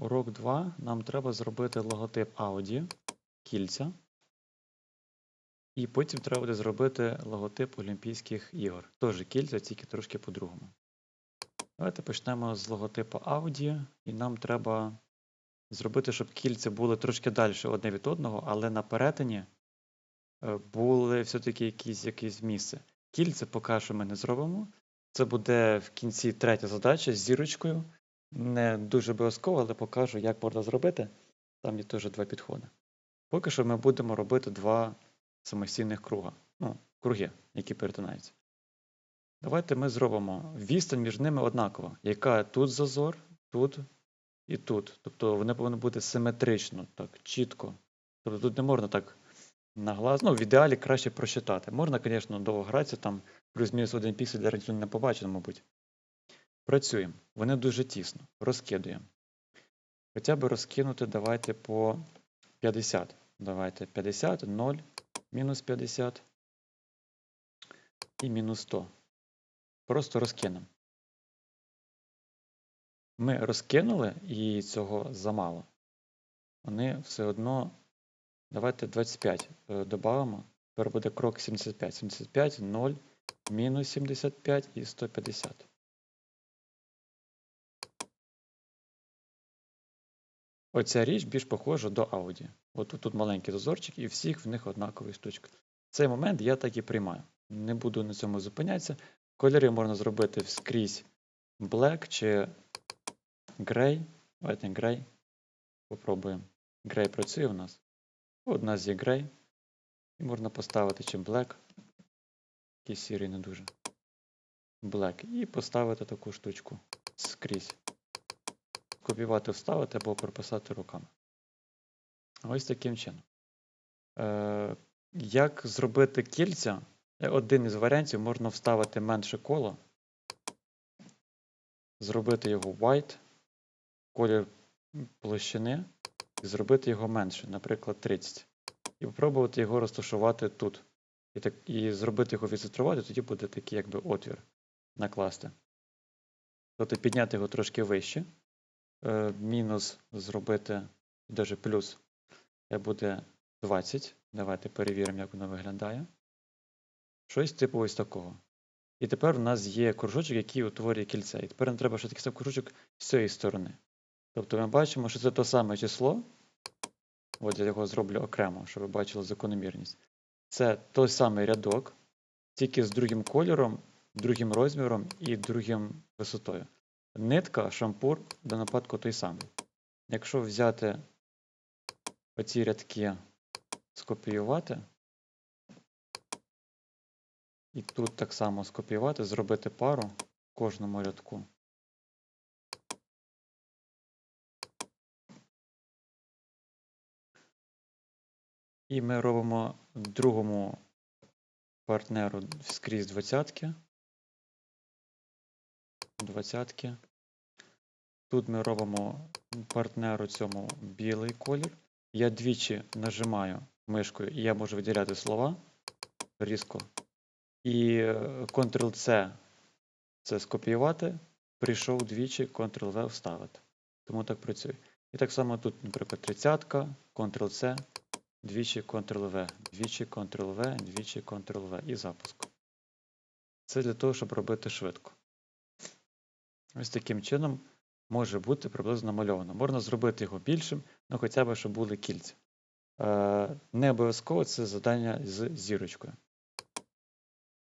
Урок 2. Нам треба зробити логотип Audi, кільця. І потім треба буде зробити логотип Олімпійських ігор. Теж кільця, тільки трошки по-другому. Давайте почнемо з логотипу Audi. І нам треба зробити, щоб кільця були трошки далі одне від одного, але на перетині е, були все-таки якісь, якісь місце. Кільце поки що ми не зробимо. Це буде в кінці третя задача з зірочкою. Не дуже обов'язково, але покажу, як можна зробити. Там є теж два підходи. Поки що ми будемо робити два самостійних круга. Ну, круги, які перетинаються. Давайте ми зробимо відстань між ними однакова. Яка тут зазор, тут і тут. Тобто вони повинні бути симетрично, так, чітко. Тобто тут не можна так на глаз. Ну, в ідеалі краще прочитати. Можна, звісно, довго гратися, там плюс-мінус один піксель для не побачить, мабуть. Працюємо. Вони дуже тісно. Розкидуємо. Хоча б розкинути давайте по 50. Давайте 50, 0, мінус 50 і мінус 100. Просто розкинемо. Ми розкинули і цього замало. Вони все одно. Давайте 25 е, додамо. Тепер буде крок 75. 75, 0, мінус 75 і 150. Оця річ більш похожа до Audi. От тут, маленький зазорчик, і всіх в них однакові штучки. Цей момент я так і приймаю. Не буду на цьому зупинятися. Кольори можна зробити скрізь black чи grey. Давайте grey. Попробуємо. Grey працює у нас. Нас є grey. І можна поставити чи black. Який сірий не дуже. Black. І поставити таку штучку скрізь. Копіювати, вставити або прописати руками. Ось таким чином. Е, як зробити кільця? Е, Один із варіантів можна вставити менше коло, зробити його white, колір площини, і зробити його менше, наприклад, 30. І спробувати його розташувати тут. І, так, і зробити його відцентрувати, тоді буде такий якби отвір накласти. Тобто підняти його трошки вище. Е, мінус зробити, навіть плюс, це буде 20. Давайте перевіримо, як воно виглядає. Щось типу ось такого. І тепер у нас є кружочок, який утворює кільце. І тепер нам треба ще такий самий кружочок з цієї сторони. Тобто ми бачимо, що це те саме число. От я його зроблю окремо, щоб ви бачили закономірність. Це той самий рядок, тільки з другим кольором, другим розміром і другим висотою. Нитка, шампур до нападку той самий. Якщо взяти оці рядки, скопіювати, і тут так само скопіювати, зробити пару в кожному рядку. І ми робимо другому партнеру скрізь двадцятки. Двадцятки. Тут ми робимо партнеру цьому білий колір. Я двічі нажимаю мишкою, і я можу виділяти слова різко. І е, Ctrl-C це скопіювати. Прийшов двічі, Ctrl-V вставити. Тому так працює. І так само тут, наприклад, 30, Ctrl-C, двічі Ctrl-V, двічі Ctrl-V, двічі Ctrl-V і запуск. Це для того, щоб робити швидко. Ось таким чином може бути приблизно намальовано. Можна зробити його більшим, ну хоча б, щоб були кільця. Е, Не обов'язково це завдання з зірочкою.